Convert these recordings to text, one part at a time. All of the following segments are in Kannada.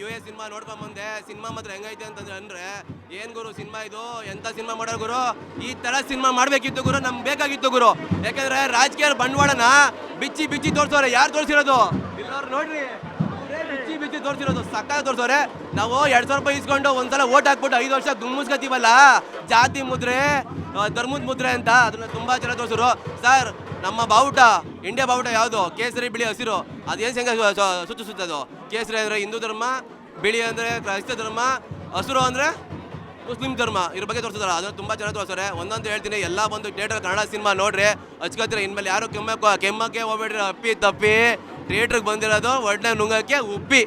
ಯು ಎ ಸಿನಿಮಾ ನೋಡ್ಕೊಂಡ್ ಬಂದೆ, ಸಿನಿಮಾ ಮಾತ್ರ ಹೆಂಗೈತೆ ಅಂತಂದ್ರೆ ಅಂದ್ರೆ, ಏನ್ ಗುರು ಸಿನಿಮಾ ಇದು? ಎಂತ ಸಿನಿಮಾ ಮಾಡೋರು ಗುರು? ಈ ತರ ಸಿನಿಮಾ ಮಾಡ್ಬೇಕಿತ್ತು ಗುರು, ನಮ್ಗೆ ಬೇಕಾಗಿತ್ತು ಗುರು. ಯಾಕಂದ್ರೆ ರಾಜಕೀಯ ಬಂಡವಾಳನ ಬಿಚ್ಚಿ ಬಿಚ್ಚಿ ತೋರ್ಸೋರೆ, ಯಾರು ತೋರಿಸಿರೋದು? ಇಲ್ಲವ್ರು ನೋಡ್ರಿ. ಬಿಚ್ಚಿ ಬಿಚ್ಚಿ ತೋರಿಸಿರೋದು ಸಕ್ಕ ತೋರ್ಸೋರೆ. ನಾವು ಎರಡ್ ಸಾವಿರ ರೂಪಾಯಿ ಇಸ್ಕೊಂಡು ಒಂದ್ಸಲ ಓಟ್ ಹಾಕ್ಬಿಟ್ಟು ಐದು ವರ್ಷ ಗುಮ್ಮಿಸ್ಕೊತೀವಲ್ಲ ಜಾತಿ ಮುದ್ರೆ ಧರ್ಮದ ಮುದ್ರೆ ಅಂತ, ಅದನ್ನ ತುಂಬಾ ಜನ ತೋರಿಸೋರು. ಸರ್ ನಮ್ಮ ಬಾವುಟ ಇಂಡಿಯಾ ಬಾವುಟ ಯಾವುದು? ಕೇಸರಿ ಬಿಳಿ ಹಸಿರು. ಅದೇನು ಹೆಂಗೆ ಅದು? ಕೇಸರಿ ಅಂದರೆ ಹಿಂದೂ ಧರ್ಮ, ಬಿಳಿ ಅಂದರೆ ಕ್ರೈಸ್ತ ಧರ್ಮ, ಹಸಿರು ಅಂದರೆ ಮುಸ್ಲಿಂ ಧರ್ಮ. ಇದ್ರ ಬಗ್ಗೆ ತೋರಿಸಿದಾರೆ. ಅದನ್ನು ತುಂಬ ಚೆನ್ನಾಗಿ ತೋರಿಸ್ತಾರೆ ಒಂದೊಂದು ಹೇಳ್ತೀನಿ, ಎಲ್ಲ ಬಂದು ಥಿಯೇಟರ್ ಕನ್ನಡ ಸಿನಿಮಾ ನೋಡ್ರಿ. ಹಚ್ಕೋತೀರ ಇನ್ಮೇಲೆ ಯಾರು ಕೆಮ್ಮಕ್ಕೆ ಕೆಮ್ಮಕ್ಕೆ ಹೋಗ್ಬೇಡ್ರಿ. ಅಪ್ಪಿ ತಪ್ಪಿ. ಥಿಯೇಟ್ರಿಗೆ ಬಂದಿರೋದು ಒಡ್ನೆ ನುಂಗಕ್ಕೆ ಉಪ್ಪಿ.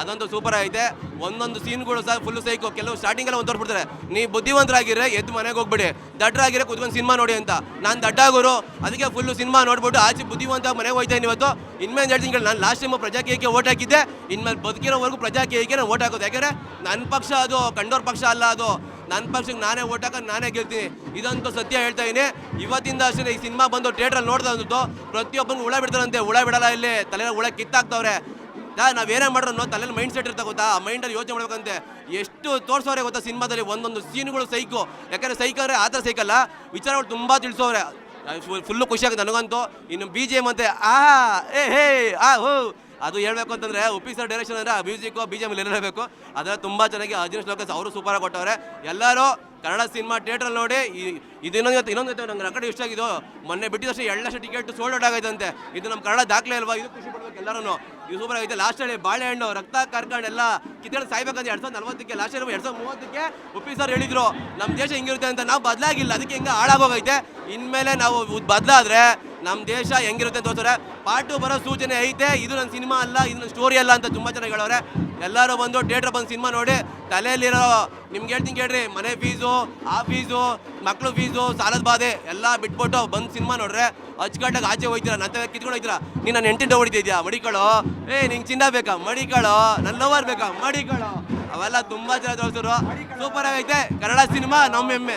ಅದಂತೂ ಸೂಪರ್ ಐತೆ ಒಂದೊಂದು ಸೀನ್ಗಳು ಸಹ ಫುಲ್ ಸೈಕೋ ಕೆಲವು ಸ್ಟಾರ್ಟಿಂಗ್ ಎಲ್ಲ ಒಂದು ತೋರ್ಬಿಡ್ತಾರೆ ನೀವು ಬುದ್ಧಿವಂತರಾಗಿರೋ ಎದ್ದು ಮನೆಗೆ ಹೋಗ್ಬಿಡಿ. ದಡ್ಡರಾಗಿರೋ ಕುತ್ಕೊಂಡು ಸಿನಿಮಾ ನೋಡಿ ಅಂತ. ನಾನು ದಡ್ಡಾಗೋರು, ಅದಕ್ಕೆ ಫುಲ್ಲು ಸಿನಿಮಾ ನೋಡ್ಬಿಟ್ಟು ಆಚೆ ಬುದ್ಧಿವಂತ ಮನೆಗೆ ಹೋಗ್ತಾಯಿನಿ ಇವತ್ತು. ಇನ್ಮೇಲೆ ಹೇಳ್ತೀನಿ ನಾನು ಲಾಸ್ಟ್ ಟೈಮ್ ಪ್ರಜಾಕೀಯಕ್ಕೆ ಓಟ್ ಹಾಕಿದ್ದೆ? ಇನ್ಮೇಲೆ ಬದುಕಿರೋವರೆಗೂ ಪ್ರಜಾಕೀಯಕ್ಕೆ ನಾನು ಓಟ್ ಹಾಕೋದು? ಯಾಕಂದ್ರೆ ನನ್ನ ಪಕ್ಷ ಅದು, ಕಂಡೋರ್ ಪಕ್ಷ ಅಲ್ಲ ಅದು. ನನ್ನ ಪಕ್ಷಕ್ಕೆ ನಾನೇ ಓಟ್ ಹಾಕೋದು ನಾನೇ ಗೆಲ್ತೀನಿ. ಇದಂತೂ ಸತ್ಯ ಹೇಳ್ತಾ ಇದೀನಿ. ಇವತ್ತಿಂದ ಅಷ್ಟೇ ಈ ಸಿನಿಮಾ ಬಂದು ಥಿಯೇಟ್ರಲ್ಲಿ ನೋಡ್ದು ಅಂದ್ಬಿಟ್ಟು ಪ್ರತಿಯೊಬ್ಬನಿಗೂ ಹುಳ ಬಿಡ್ತಾರಂತೆ. ಹುಳ ಬಿಡಲ್ಲ ಇಲ್ಲಿ. ತಲೆ ಹುಳ ಕಿತ್ತಾಕ್ತವ್ರೆ. ನಾವೇನೇ ಮಾಡೋಣ ಅನ್ನೋ ತಲೆಯಲ್ಲಿ ಮೈಂಡ್ ಸೆಟ್ ಇರುತ್ತೆ ಗೊತ್ತಾ? ಆ ಮೈಂಡಲ್ಲಿ ಯೋಚನೆ ಮಾಡ್ಬೇಕಂತೆ. ಎಷ್ಟು ತೋರಿಸೋರೆ ಗೊತ್ತಾ ಸಿನಿಮಾದಲ್ಲಿ? ಒಂದೊಂದು ಸೀನ್ಗಳು ಸೈಕು ಯಾಕಂದರೆ ಸೈಕ್ ಅಂದ್ರೆ ಆ ಥರ ಸೈಕಲ್ಲ ವಿಚಾರಗಳು ತುಂಬ ತಿಳಿಸೋರೆ ಫುಲ್ಲು ಖುಷಿ ಆಗುತ್ತೆ ನನಗಂತೂ. ಇನ್ನು ಬಿ ಜಿ ಎಂ ಅಂತೆ, ಆ, ಏ, ಹೇ, ಆ, ಹೋ. ಅದು ಹೇಳ್ಬೇಕು ಅಂತಂದರೆ ಉಪ್ಪಿ ಸರ್ ಡೈರೆಕ್ಷನ್ ಆ ಮ್ಯೂಸಿಕ್ ಬಿ ಜಿ ಎಂ ಇರಲೇಬೇಕು ಅದರ ತುಂಬ ಚೆನ್ನಾಗಿ ಅರ್ಜುನ್ ಶ್ಲೋಕಸ್ ಅವರು ಸೂಪರಾಗಿ ಕೊಟ್ಟವ್ರೆ. ಎಲ್ಲರೂ ಕನ್ನಡ ಸಿನಿಮಾ ಥಿಯೇಟ್ರಲ್ಲಿ ನೋಡಿ ಇದು ಇನ್ನೊಂದು ಇನ್ನೊಂದು ಐತೆ ನಂಗೆ ಕಡೆ ಇಷ್ಟ ಆಗಿದ್ದು, ಮೊನ್ನೆ ಬಿಟ್ಟಿದಷ್ಟು ಎರಡು ಲಕ್ಷ ಟಿಕೆಟ್ ಸೋಲ್ಡ್ ಔಟ್ ಆಗೈತಂತೆ. ಇದು ನಮ್ಮ ಕನ್ನಡ ದಾಖಲೆ ಅಲ್ವಾ? ಇದು ಖುಷಿ ಪಡ್ಬೇಕು ಎಲ್ಲರೂ ಇದು ಸೂಪರ್ ಆಗೈತೆ ಲಾಸ್ಟ್ ಹೇಳಿ ಬಾಳೆಹಣ್ಣು, ರಕ್ತ ಕರ್ಕೊಂಡು ಎಲ್ಲ ಕಿತ್ತಳೆ ಸಾಯ್ಬೇಕಂತ ಎರಡು ಸಾವಿರದ ನಲ್ವತ್ತಕ್ಕೆ ಲಾಸ್ಟ್ ಎರಡು ಸಾವಿರದ ಮೂವತ್ತಕ್ಕೆ ಉಪ್ಪಿ ಸರ್ ಹೇಳಿದ್ರು ನಮ್ಮ ದೇಶ ಹಿಂಗಿರುತ್ತೆ ಅಂತ ನಾವು ಬದಲಾಗಿಲ್ಲ. ಅದಕ್ಕೆ ಹಿಂಗೆ ಹಾಳಾಗೋಗೈತೆ. ಇನ್ಮೇಲೆ ನಾವು ಬದಲಾದ್ರೆ ನಮ್ಮ ದೇಶ ಹೆಂಗಿರುತ್ತೆ ಪಾರ್ಟ್ ಪಾಟು ಬರೋ ಸೂಚನೆ ಐತೆ. ಇದು ನನ್ನ ಸಿನಿಮಾ ಅಲ್ಲ, ಇದು ನನ್ನ ಸ್ಟೋರಿ ಅಲ್ಲ ಅಂತ ತುಂಬ ಚೆನ್ನಾಗಿ ಹೇಳೋರೆ ಎಲ್ಲರೂ ಬಂದು ಥಿಯೇಟ್ರ್ ಬಂದು ಸಿನಿಮಾ ನೋಡಿ, ತಲೆಯಲ್ಲಿರೋ ನಿಮ್ಗೆ ಹೇಳ್ತೀನಿ ಕೇಳ್ರಿ, ಮನೆ ಫೀಸು ಆ ಫೀಸು ಮಕ್ಳು ಫೀಸು ಸಾಲದ ಬಾಧೆ ಎಲ್ಲ ಬಿಟ್ಬಿಟ್ಟು ಬಂದು ಸಿನಿಮಾ ನೋಡ್ರೆ, ಅಚ್ಚುಕಟ್ಟಾಗಿ ಆಚೆ ಹೋಯ್ತೀರಾ ನಂತ ಕಿತ್ಕೊಂಡು ಹೋಗ್ತೀರಾ ನೀನು ನನ್ನ ಹೆಂಟಿಂದ ಹೊಡಿತಿದ್ಯಾ ಮಡಿಕಳು. ಏ, ನಿಂಗೆ ಚಿನ್ನ ಬೇಕಾ? ಮಡಿಕಳು. ನನ್ನ ಲವರ್ ಬೇಕಾ? ಮಡಿಕಳು. ಅವೆಲ್ಲ ತುಂಬ ಚೆನ್ನಾಗಿ ತೋರಿಸಿದ್ರು ಸೂಪರ್ ಆಗೈತೆ. ಕನ್ನಡ ಸಿನಿಮಾ ನಮ್ಮ ಹೆಮ್ಮೆ.